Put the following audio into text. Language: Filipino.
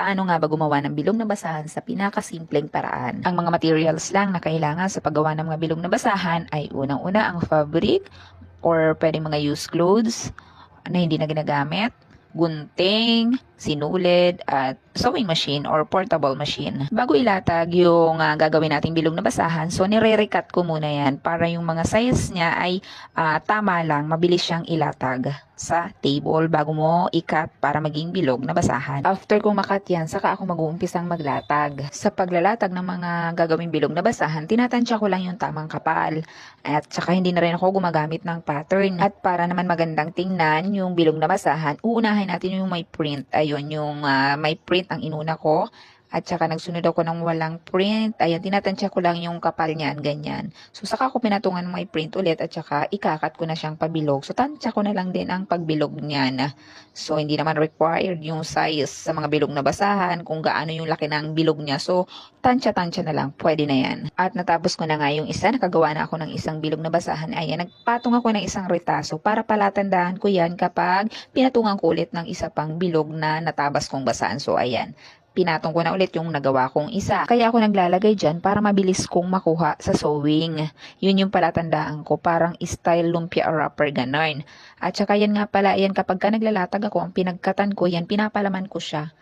paano nga ba gumawa ng bilog na basahan sa pinakasimpleng paraan. Ang mga materials lang na kailangan sa paggawa ng mga bilog na basahan ay unang-una ang fabric or pwedeng mga used clothes na hindi na ginagamit, gunting, sinulid, at sewing machine or portable machine. Bago ilatag yung ah, gagawin nating bilog na basahan, so nire-recut ko muna yan para yung mga size niya ay ah, tama lang, mabilis siyang ilatag sa table bago mo ikat para maging bilog na basahan. After kong makat yan, saka ako mag-uumpisang maglatag. Sa paglalatag ng mga gagawing bilog na basahan, tinatansya ko lang yung tamang kapal. At saka hindi na rin ako gumagamit ng pattern. At para naman magandang tingnan yung bilog na basahan, uunahin natin yung may print. Ayun, yung ah, may print ang inuna ko. At saka nagsunod ako ng walang print. Ayan, tinatansya ko lang yung kapal niyan, ganyan. So, saka ako pinatungan ng may print ulit at saka ikakat ko na siyang pabilog. So, tansya ko na lang din ang pagbilog niyan. So, hindi naman required yung size sa mga bilog na basahan, kung gaano yung laki ng bilog niya. So, tansya-tansya na lang, pwede na yan. At natapos ko na nga yung isa, nakagawa na ako ng isang bilog na basahan. Ayan, nagpatong ako ng isang retaso para palatandaan ko yan kapag pinatungan ko ulit ng isa pang bilog na natabas kong basahan. So, ayan pinatong ko na ulit yung nagawa kong isa. Kaya ako naglalagay dyan para mabilis kong makuha sa sewing. Yun yung palatandaan ko, parang style lumpia wrapper ganon. At saka yan nga pala, yan kapag ka naglalatag ako, ang pinagkatan ko, yan pinapalaman ko siya